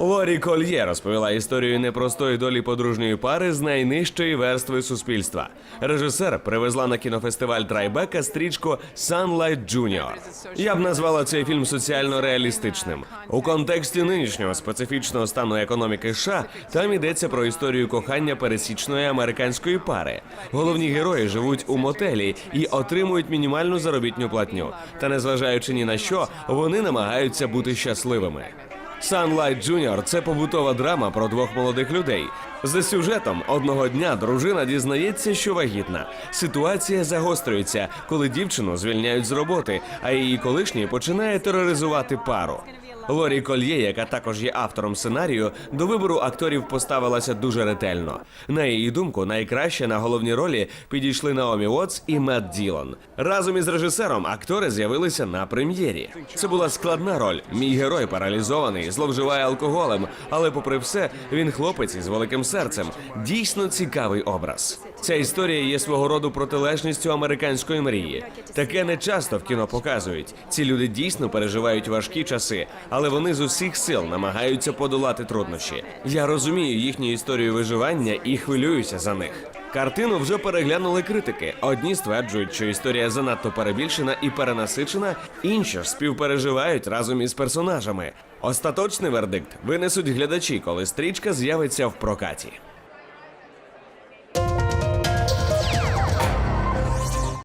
Лорі Кольє розповіла історію непростої долі подружньої пари з найнижчої верстви суспільства. Режисер привезла на кінофестиваль Трайбека стрічку Sunlight Junior. Я б назвала цей фільм соціально реалістичним. У контексті нинішнього специфічного стану економіки США там йдеться про історію кохання пересічної американської пари. Головні герої живуть у мотелі і отримують мінімальну заробітню платню. Та незважаючи ні на що, вони намагаються бути щасливими. Sunlight Junior – це побутова драма про двох молодих людей. За сюжетом одного дня дружина дізнається, що вагітна. Ситуація загострюється, коли дівчину звільняють з роботи, а її колишній починає тероризувати пару. Лорі Кольє, яка також є автором сценарію, до вибору акторів поставилася дуже ретельно. На її думку, найкраще на головні ролі підійшли Наомі Уотс і Мет Ділон. Разом із режисером актори з'явилися на прем'єрі. Це була складна роль. Мій герой паралізований, зловживає алкоголем, але, попри все, він хлопець із великим серцем. Дійсно цікавий образ. Ця історія є свого роду протилежністю американської мрії. Таке не часто в кіно показують. Ці люди дійсно переживають важкі часи, але вони з усіх сил намагаються подолати труднощі. Я розумію їхню історію виживання і хвилююся за них. Картину вже переглянули критики. Одні стверджують, що історія занадто перебільшена і перенасичена, інші ж співпереживають разом із персонажами. Остаточний вердикт винесуть глядачі, коли стрічка з'явиться в прокаті.